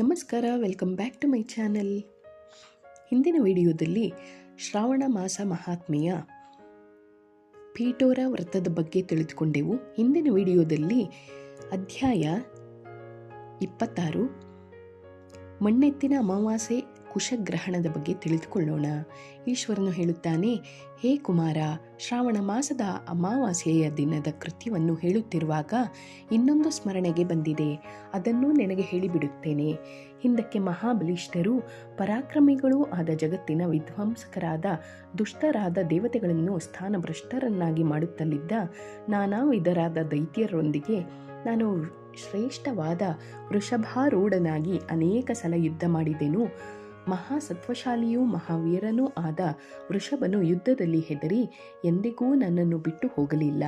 ನಮಸ್ಕಾರ welcome back to my channel ಹಿಂದಿನ ವಿಡಿಯೋದಲ್ಲಿ ಶ್ರಾವಣ ಮಾಸ ಮಹಾತ್ಮೆಯ ಪೀಠೋರ ವ್ರತದ ಬಗ್ಗೆ ತಿಳಿದುಕೊಂಡೆವು. ಹಿಂದಿನ ವಿಡಿಯೋದಲ್ಲಿ ಅಧ್ಯಾಯ ಇಪ್ಪತ್ತಾರು, ಮಣ್ಣೆತ್ತಿನ ಅಮಾವಾಸ್ಯೆ ಕುಶಗ್ರಹಣದ ಬಗ್ಗೆ ತಿಳಿದುಕೊಳ್ಳೋಣ. ಈಶ್ವರನು ಹೇಳುತ್ತಾನೆ, ಹೇ ಕುಮಾರ, ಶ್ರಾವಣ ಮಾಸದ ಅಮಾವಾಸ್ಯೆಯ ದಿನದ ಕೃತ್ಯವನ್ನು ಹೇಳುತ್ತಿರುವಾಗ ಇನ್ನೊಂದು ಸ್ಮರಣೆಗೆ ಬಂದಿದೆ. ಅದನ್ನು ನಿನಗೆ ಹೇಳಿಬಿಡುತ್ತೇನೆ. ಹಿಂದಕ್ಕೆ ಮಹಾಬಲಿಷ್ಠರು, ಪರಾಕ್ರಮಿಗಳೂ ಆದ ಜಗತ್ತಿನ ವಿಧ್ವಂಸಕರಾದ ದುಷ್ಟರಾದ ದೇವತೆಗಳನ್ನು ಸ್ಥಾನಭ್ರಷ್ಟರನ್ನಾಗಿ ಮಾಡುತ್ತಲಿದ್ದ ನಾನಾ ವಿಧರಾದ ದೈತ್ಯರೊಂದಿಗೆ ನಾನು ಶ್ರೇಷ್ಠವಾದ ವೃಷಭಾರೂಢನಾಗಿ ಅನೇಕ ಸಲ ಯುದ್ಧ ಮಾಡಿದೆನು. ಮಹಾಸತ್ವಶಾಲಿಯೂ ಮಹಾವೀರನೂ ಆದ ವೃಷಭನು ಯುದ್ಧದಲ್ಲಿ ಹೆದರಿ ಎಂದಿಗೂ ನನ್ನನ್ನು ಬಿಟ್ಟು ಹೋಗಲಿಲ್ಲ.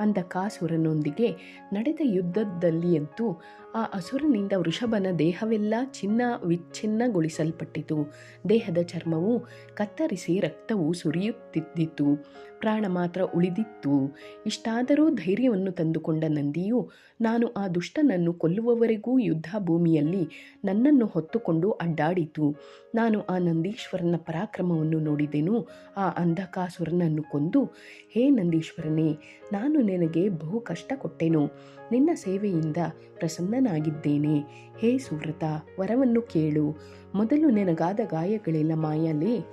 ಅಂದ ಕಾಸುರನೊಂದಿಗೆ ನಡೆದ ಯುದ್ಧದಲ್ಲಿಯಂತೂ ಆ ಅಸುರನಿಂದ ವೃಷಭನ ದೇಹವೆಲ್ಲ ಚಿನ್ನ ವಿಚ್ಛಿನ್ನಗೊಳಿಸಲ್ಪಟ್ಟಿತು. ದೇಹದ ಚರ್ಮವು ಕತ್ತರಿಸಿ ರಕ್ತವು ಸುರಿಯುತ್ತಿದ್ದಿತು. ಪ್ರಾಣ ಮಾತ್ರ ಉಳಿದಿತ್ತು. ಇಷ್ಟಾದರೂ ಧೈರ್ಯವನ್ನು ತಂದುಕೊಂಡ ನಂದಿಯು, ನಾನು ಆ ದುಷ್ಟನನ್ನು ಕೊಲ್ಲುವವರೆಗೂ ಯುದ್ಧ ಭೂಮಿಯಲ್ಲಿ ನನ್ನನ್ನು ಹೊತ್ತುಕೊಂಡು ಅಡ್ಡಾಡಿತು. ನಾನು ಆ ನಂದೀಶ್ವರನ ಪರಾಕ್ರಮವನ್ನು ನೋಡಿದೆನು. ಆ ಅಂಧಕಾಸುರನನ್ನು ಕೊಂದು, ಹೇ ನಂದೀಶ್ವರನೇ, ನಾನು ನಿನಗೆ ಬಹು ಕಷ್ಟ ಕೊಟ್ಟೆನು. ನಿನ್ನ ಸೇವೆಯಿಂದ ಪ್ರಸನ್ನನಾಗಿದ್ದೇನೆ. ಹೇ ಸುವ್ರತ, ವರವನ್ನು ಕೇಳು. ಮೊದಲು ನಿನಗಾದ ಗಾಯಗಳೆಲ್ಲ ಮಾಯಲಿ.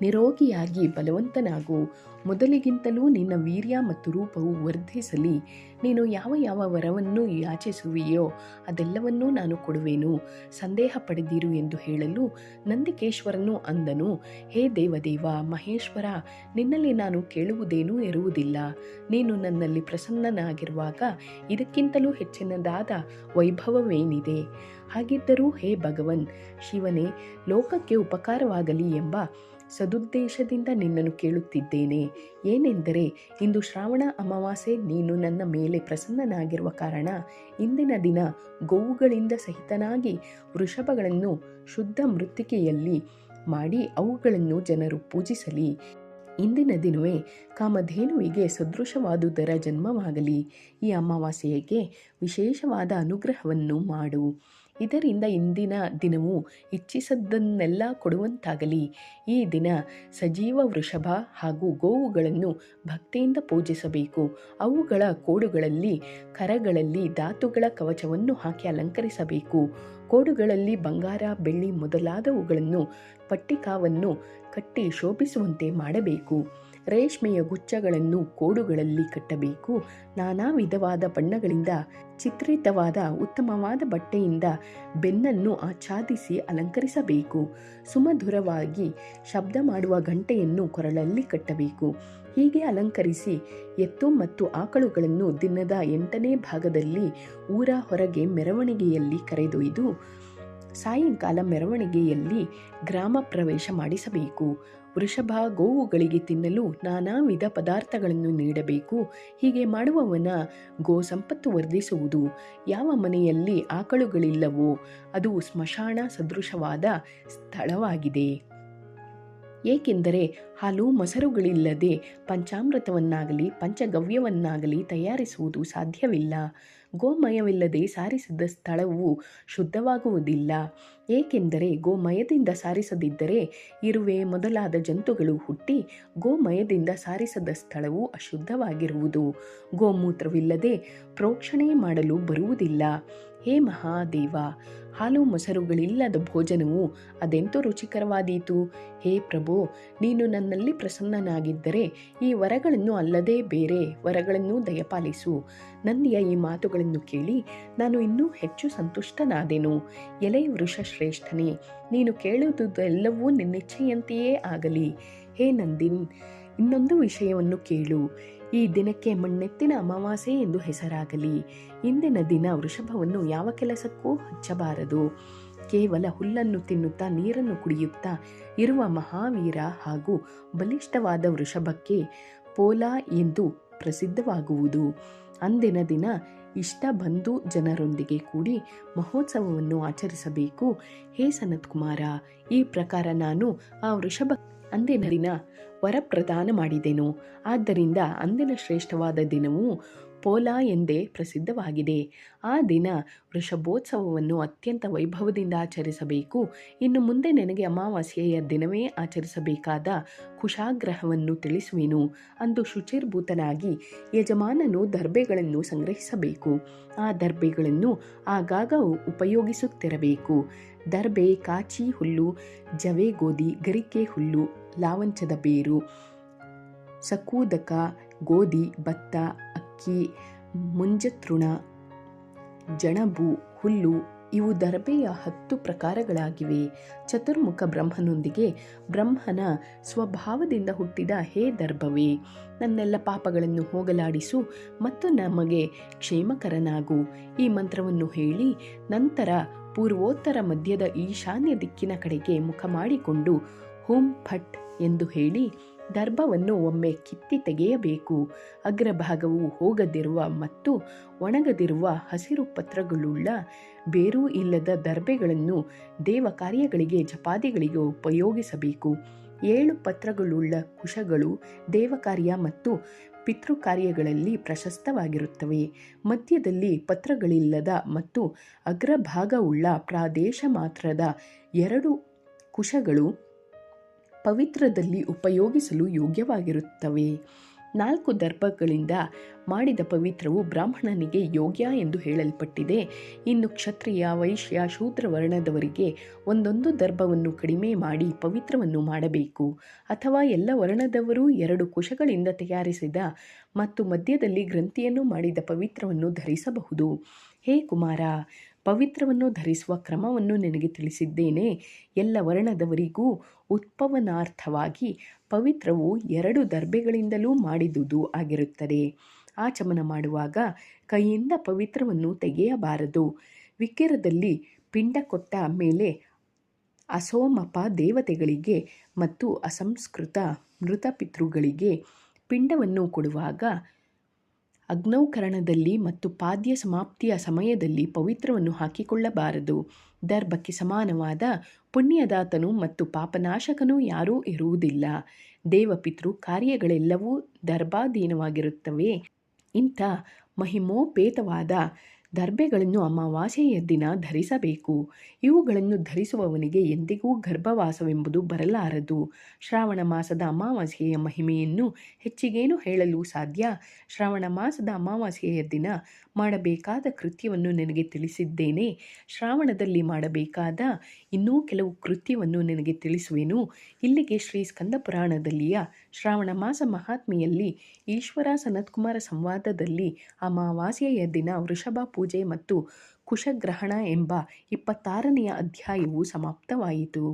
ನಿರೋಗಿಯಾಗಿ ಬಲವಂತನಾಗು. ಮೊದಲಿಗಿಂತಲೂ ನಿನ್ನ ವೀರ್ಯ ಮತ್ತು ರೂಪವು ವರ್ಧಿಸಲಿ. ನೀನು ಯಾವ ಯಾವ ವರವನ್ನು ಯಾಚಿಸುವೆಯೋ ಅದೆಲ್ಲವನ್ನೂ ನಾನು ಕೊಡುವೆನು. ಸಂದೇಹ ಪಡೆದಿರು ಎಂದು ಹೇಳಲು ನಂದಿಕೇಶ್ವರನು ಅಂದನು, ಹೇ ದೇವದೇವ, ಮಹೇಶ್ವರ, ನಿನ್ನಲ್ಲಿ ನಾನು ಕೇಳುವುದೇನೂ ಇರುವುದಿಲ್ಲ. ನೀನು ನನ್ನಲ್ಲಿ ಪ್ರಸನ್ನನಾಗಿರುವಾಗ ಇದಕ್ಕಿಂತಲೂ ಹೆಚ್ಚಿನದಾದ ವೈಭವವೇನಿದೆ? ಹಾಗಿದ್ದರೂ ಹೇ ಭಗವನ್, ಶಿವನೇ, ಲೋಕಕ್ಕೆ ಉಪಕಾರವಾಗಲಿ ಎಂಬ ಸದುದ್ದೇಶದಿಂದ ನಿನ್ನನ್ನು ಕೇಳುತ್ತಿದ್ದೇನೆ. ಏನೆಂದರೆ, ಇಂದು ಶ್ರಾವಣ ಅಮಾವಾಸ್ಯೆ ನೀನು ನನ್ನ ಮೇಲೆ ಪ್ರಸನ್ನನಾಗಿರುವ ಕಾರಣ, ಇಂದಿನ ದಿನ ಗೋವುಗಳಿಂದ ಸಹಿತನಾಗಿ ವೃಷಭಗಳನ್ನು ಶುದ್ಧ ಮೃತ್ತಿಕೆಯಲ್ಲಿ ಮಾಡಿ ಅವುಗಳನ್ನು ಜನರು ಪೂಜಿಸಲಿ. ಇಂದಿನ ದಿನವೇ ಕಾಮಧೇನುವಿಗೆ ಸದೃಶವಾದುದರ ಜನ್ಮವಾಗಲಿ. ಈ ಅಮಾವಾಸ್ಯೆಗೆ ವಿಶೇಷವಾದ ಅನುಗ್ರಹವನ್ನು ಮಾಡು. ಇದರಿಂದ ಇಂದಿನ ದಿನವು ಇಚ್ಛಿಸದ್ದನ್ನೆಲ್ಲ ಕೊಡುವಂತಾಗಲಿ. ಈ ದಿನ ಸಜೀವ ವೃಷಭ ಹಾಗೂ ಗೋವುಗಳನ್ನು ಭಕ್ತಿಯಿಂದ ಪೂಜಿಸಬೇಕು. ಅವುಗಳ ಕೋಡುಗಳಲ್ಲಿ, ಕರಗಳಲ್ಲಿ ಧಾತುಗಳ ಕವಚವನ್ನು ಹಾಕಿ ಅಲಂಕರಿಸಬೇಕು. ಕೋಡುಗಳಲ್ಲಿ ಬಂಗಾರ, ಬೆಳ್ಳಿ ಮೊದಲಾದವುಗಳನ್ನು ಪಟ್ಟಿಕಾವನ್ನು ಕಟ್ಟಿ ಶೋಭಿಸುವಂತೆ ಮಾಡಬೇಕು. ರೇಷ್ಮೆಯ ಗುಚ್ಛಗಳನ್ನು ಕೋಡುಗಳಲ್ಲಿ ಕಟ್ಟಬೇಕು. ನಾನಾ ವಿಧವಾದ ಬಣ್ಣಗಳಿಂದ, ಚಿತ್ರಿತವಾದ ಉತ್ತಮವಾದ ಬಟ್ಟೆಯಿಂದ ಬೆನ್ನನ್ನು ಆಚ್ಛಾದಿಸಿ ಅಲಂಕರಿಸಬೇಕು. ಸುಮಧುರವಾಗಿ ಶಬ್ದ ಮಾಡುವ ಗಂಟೆಯನ್ನು ಕೊರಳಲ್ಲಿ ಕಟ್ಟಬೇಕು. ಹೀಗೆ ಅಲಂಕರಿಸಿ ಎತ್ತು ಮತ್ತು ಆಕಳುಗಳನ್ನು ದಿನದ ಎಂಟನೇ ಭಾಗದಲ್ಲಿ ಊರ ಹೊರಗೆ ಮೆರವಣಿಗೆಯಲ್ಲಿ ಕರೆದೊಯ್ದು, ಸಾಯಂಕಾಲ ಮೆರವಣಿಗೆಯಲ್ಲಿ ಗ್ರಾಮ ಪ್ರವೇಶ ಮಾಡಿಸಬೇಕು. ವೃಷಭ ಗೋವುಗಳಿಗೆ ತಿನ್ನಲು ನಾನಾ ವಿಧ ಪದಾರ್ಥಗಳನ್ನು ನೀಡಬೇಕು. ಹೀಗೆ ಮಾಡುವವನ ಗೋ ಸಂಪತ್ತು ವರ್ಧಿಸುವುದು ಯಾವ ಮನೆಯಲ್ಲಿ ಆಕಳುಗಳಿಲ್ಲವೋ ಅದು ಸ್ಮಶಾನ ಸದೃಶವಾದ ಸ್ಥಳವಾಗಿದೆ. ಏಕೆಂದರೆ ಹಾಲು ಮೊಸರುಗಳಿಲ್ಲದೆ ಪಂಚಾಮೃತವನ್ನಾಗಲಿ, ಪಂಚಗವ್ಯವನ್ನಾಗಲಿ ತಯಾರಿಸುವುದು ಸಾಧ್ಯವಿಲ್ಲ. ಗೋಮಯವಿಲ್ಲದೆ ಸಾರಿಸಿದ ಸ್ಥಳವು ಶುದ್ಧವಾಗುವುದಿಲ್ಲ. ಏಕೆಂದರೆ ಗೋಮಯದಿಂದ ಸಾರಿಸದಿದ್ದರೆ ಇರುವೆ ಮೊದಲಾದ ಜಂತುಗಳು ಹುಟ್ಟಿ ಗೋಮಯದಿಂದ ಸಾರಿಸದ ಸ್ಥಳವು ಅಶುದ್ಧವಾಗಿರುವುದು. ಗೋಮೂತ್ರವಿಲ್ಲದೆ ಪ್ರೋಕ್ಷಣೆ ಮಾಡಲು ಬರುವುದಿಲ್ಲ. ಹೇ ಮಹಾದೇವ ಹಾಲು ಮೊಸರುಗಳಿಲ್ಲದ ಭೋಜನವು ಅದೆಂತೂ ರುಚಿಕರವಾದೀತು. ಹೇ ಪ್ರಭು, ನೀನು ನನ್ನಲ್ಲಿ ಪ್ರಸನ್ನನಾಗಿದ್ದರೆ ಈ ವರಗಳನ್ನು ಅಲ್ಲದೆ ಬೇರೆ ವರಗಳನ್ನು ದಯಪಾಲಿಸು. ನಂದಿಯ ಈ ಮಾತುಗಳನ್ನು ಕೇಳಿ ನಾನು ಇನ್ನೂ ಹೆಚ್ಚು ಸಂತುಷ್ಟನಾದೆನು. ಎಲೆ ವೃಷಶ್ರೇಷ್ಠನೇ ನೀನು ಕೇಳುವುದೆಲ್ಲವೂ ನಿನ್ನಿಚ್ಛೆಯಂತೆಯೇ ಆಗಲಿ. ಹೇ ನಂದಿನ್ ಇನ್ನೊಂದು ವಿಷಯವನ್ನು ಕೇಳು. ಈ ದಿನಕ್ಕೆ ಮಣ್ಣೆತ್ತಿನ ಅಮಾವಾಸ್ಯೆ ಎಂದು ಹೆಸರಾಗಲಿ. ಇಂದಿನ ದಿನ ವೃಷಭವನ್ನು ಯಾವ ಕೆಲಸಕ್ಕೂ ಹಚ್ಚಬಾರದು. ಕೇವಲ ಹುಲ್ಲನ್ನು ತಿನ್ನುತ್ತಾ ನೀರನ್ನು ಕುಡಿಯುತ್ತಾ ಇರುವ ಮಹಾವೀರ ಹಾಗೂ ಬಲಿಷ್ಠವಾದ ವೃಷಭಕ್ಕೆ ಪೋಲಾ ಎಂದು ಪ್ರಸಿದ್ಧವಾಗುವುದು. ಅಂದಿನ ದಿನ ಇಷ್ಟ ಬಂಧು ಜನರೊಂದಿಗೆ ಕೂಡಿ ಮಹೋತ್ಸವವನ್ನು ಆಚರಿಸಬೇಕು. ಹೇ ಸನತ್ ಕುಮಾರ ಈ ಪ್ರಕಾರ ನಾನು ಆ ವೃಷಭ ಅಂದಿನ ದಿನ ವರಪ್ರದಾನ ಮಾಡಿದೆನು. ಆದ್ದರಿಂದ ಅಂದಿನ ಶ್ರೇಷ್ಠವಾದ ದಿನವು ಪೋಲ ಎಂದೇ ಪ್ರಸಿದ್ಧವಾಗಿದೆ. ಆ ದಿನ ವೃಷಭೋತ್ಸವವನ್ನು ಅತ್ಯಂತ ವೈಭವದಿಂದ ಆಚರಿಸಬೇಕು. ಇನ್ನು ಮುಂದೆ ನನಗೆ ಅಮಾವಾಸ್ಯೆಯ ದಿನವೇ ಆಚರಿಸಬೇಕಾದ ಕುಶಾಗ್ರಹವನ್ನು ತಿಳಿಸುವೆನು. ಅಂದು ಶುಚಿರ್ಭೂತನಾಗಿ ಯಜಮಾನನು ದರ್ಬೆಗಳನ್ನು ಸಂಗ್ರಹಿಸಬೇಕು. ಆ ದರ್ಬೆಗಳನ್ನು ಆಗಾಗ ಉಪಯೋಗಿಸುತ್ತಿರಬೇಕು. ದರ್ಬೆ ಕಾಚಿ ಹುಲ್ಲು, ಜವೆ ಗೋಧಿ, ಗರಿಕೆ ಹುಲ್ಲು, ಲಾವಂಚದ ಬೇರು, ಸಕೂದಕ ಗೋಧಿ, ಭತ್ತ ಅಕ್ಕಿ ಮುಂಜತೃಣ, ಜಣಬು, ಹುಲ್ಲು ಇವು ದರ್ಬೆಯ ಹತ್ತು ಪ್ರಕಾರಗಳಾಗಿವೆ. ಚತುರ್ಮುಖ ಬ್ರಹ್ಮನೊಂದಿಗೆ ಬ್ರಹ್ಮನ ಸ್ವಭಾವದಿಂದ ಹುಟ್ಟಿದ ಹೇ ದರ್ಭವೇ. ನನ್ನೆಲ್ಲ ಪಾಪಗಳನ್ನು ಹೋಗಲಾಡಿಸು ಮತ್ತು ನಮಗೆ ಕ್ಷೇಮಕರನಾಗು. ಈ ಮಂತ್ರವನ್ನು ಹೇಳಿ ನಂತರ ಪೂರ್ವೋತ್ತರ ಮಧ್ಯದ ಈಶಾನ್ಯ ದಿಕ್ಕಿನ ಕಡೆಗೆ ಮುಖ ಮಾಡಿಕೊಂಡು ಹುಂ ಫಟ್ ಎಂದು ಹೇಳಿ ದರ್ಭವನ್ನು ಒಮ್ಮೆ ಕಿತ್ತಿ ತೆಗೆಯಬೇಕು. ಅಗ್ರಭಾಗವು ಹೋಗದಿರುವ ಮತ್ತು ಒಣಗದಿರುವ ಹಸಿರು ಪತ್ರಗಳುಳ್ಳ ಬೇರೂ ಇಲ್ಲದ ದರ್ಬೆಗಳನ್ನು ದೇವ ಕಾರ್ಯಗಳಿಗೆ ಜಪಾದಿಗಳಿಗೆ ಉಪಯೋಗಿಸಬೇಕು. ಏಳು ಪತ್ರಗಳುಳ್ಳ ಕುಶಗಳು ದೇವಕಾರ್ಯ ಮತ್ತು ಪಿತೃಕಾರ್ಯಗಳಲ್ಲಿ ಪ್ರಶಸ್ತವಾಗಿರುತ್ತವೆ. ಮಧ್ಯದಲ್ಲಿ ಪತ್ರಗಳಿಲ್ಲದ ಮತ್ತು ಅಗ್ರಭಾಗವುಳ್ಳ ಪ್ರಾದೇಶ ಮಾತ್ರದ ಎರಡು ಕುಶಗಳು ಪವಿತ್ರದಲ್ಲಿ ಉಪಯೋಗಿಸಲು ಯೋಗ್ಯವಾಗಿರುತ್ತವೆ. ನಾಲ್ಕು ದರ್ಭಗಳಿಂದ ಮಾಡಿದ ಪವಿತ್ರವು ಬ್ರಾಹ್ಮಣನಿಗೆ ಯೋಗ್ಯ ಎಂದು ಹೇಳಲ್ಪಟ್ಟಿದೆ. ಇನ್ನು ಕ್ಷತ್ರಿಯ, ವೈಶ್ಯ, ಶೂದ್ರ ವರ್ಣದವರಿಗೆ ಒಂದೊಂದು ದರ್ಭವನ್ನು ಕಡಿಮೆ ಮಾಡಿ ಪವಿತ್ರವನ್ನು ಮಾಡಬೇಕು. ಅಥವಾ ಎಲ್ಲ ವರ್ಣದವರು ಎರಡು ಕುಶಗಳಿಂದ ತಯಾರಿಸಿದ ಮತ್ತು ಮಧ್ಯದಲ್ಲಿ ಗ್ರಂಥಿಯನ್ನು ಮಾಡಿದ ಪವಿತ್ರವನ್ನು ಧರಿಸಬಹುದು. ಹೇ ಕುಮಾರ ಪವಿತ್ರವನ್ನು ಧರಿಸುವ ಕ್ರಮವನ್ನು ನಿನಗೆ ತಿಳಿಸಿದ್ದೇನೆ. ಎಲ್ಲ ವರ್ಣದವರಿಗೂ ಉತ್ಪವನಾರ್ಥವಾಗಿ ಪವಿತ್ರವು ಎರಡು ದರ್ಬೆಗಳಿಂದಲೂ ಮಾಡಿದುದು ಆಗಿರುತ್ತದೆ. ಆಚಮನ ಮಾಡುವಾಗ ಕೈಯಿಂದ ಪವಿತ್ರವನ್ನು ತೆಗೆಯಬಾರದು. ವಿಕಿರದಲ್ಲಿ ಪಿಂಡ ಕೊಟ್ಟ ಮೇಲೆ ಅಸೋಮಪ ದೇವತೆಗಳಿಗೆ ಮತ್ತು ಅಸಂಸ್ಕೃತ ಮೃತಪಿತೃಗಳಿಗೆ ಪಿಂಡವನ್ನು ಕೊಡುವಾಗ ಅಗ್ನೌಕರಣದಲ್ಲಿ ಮತ್ತು ಪಾದ್ಯ ಸಮಾಪ್ತಿಯ ಸಮಯದಲ್ಲಿ ಪವಿತ್ರವನ್ನು ಹಾಕಿಕೊಳ್ಳಬಾರದು. ದರ್ಭಕ್ಕೆ ಸಮಾನವಾದ ಪುಣ್ಯದಾತನು ಮತ್ತು ಪಾಪನಾಶಕನು ಯಾರೂ ಇರುವುದಿಲ್ಲ. ದೇವಪಿತೃ ಕಾರ್ಯಗಳೆಲ್ಲವೂ ದರ್ಭಾಧೀನವಾಗಿರುತ್ತವೆ. ಇಂಥ ಮಹಿಮೋಪೇತವಾದ ದರ್ಬೆಗಳನ್ನು ಅಮಾವಾಸ್ಯೆಯ ದಿನ ಧರಿಸಬೇಕು. ಇವುಗಳನ್ನು ಧರಿಸುವವನಿಗೆ ಎಂದಿಗೂ ಗರ್ಭವಾಸವೆಂಬುದು ಬರಲಾರದು. ಶ್ರಾವಣ ಮಾಸದ ಅಮಾವಾಸ್ಯೆಯ ಮಹಿಮೆಯನ್ನು ಹೆಚ್ಚಿಗೇನು ಹೇಳಲು ಸಾಧ್ಯ? ಶ್ರಾವಣ ಮಾಸದ ಅಮಾವಾಸ್ಯೆಯ ದಿನ ಮಾಡಬೇಕಾದ ಕೃತ್ಯವನ್ನು ನನಗೆ ತಿಳಿಸಿದ್ದೇನೆ. ಶ್ರಾವಣದಲ್ಲಿ ಮಾಡಬೇಕಾದ ಇನ್ನೂ ಕೆಲವು ಕೃತ್ಯವನ್ನು ನನಗೆ ತಿಳಿಸುವೆನು. ಇಲ್ಲಿಗೆ ಶ್ರೀ ಸ್ಕಂದ ಪುರಾಣದಲ್ಲಿಯ ಶ್ರಾವಣ ಮಾಸ ಮಹಾತ್ಮೆಯಲ್ಲಿ ಈಶ್ವರ ಸನತ್ಕುಮಾರ ಸಂವಾದದಲ್ಲಿ ಅಮಾವಾಸ್ಯೆಯ ದಿನ ವೃಷಭ ಪೂಜೆ ಮತ್ತು ಕುಶಗ್ರಹಣ ಎಂಬ ಇಪ್ಪತ್ತಾರನೆಯ ಅಧ್ಯಾಯವು ಸಮಾಪ್ತವಾಯಿತು.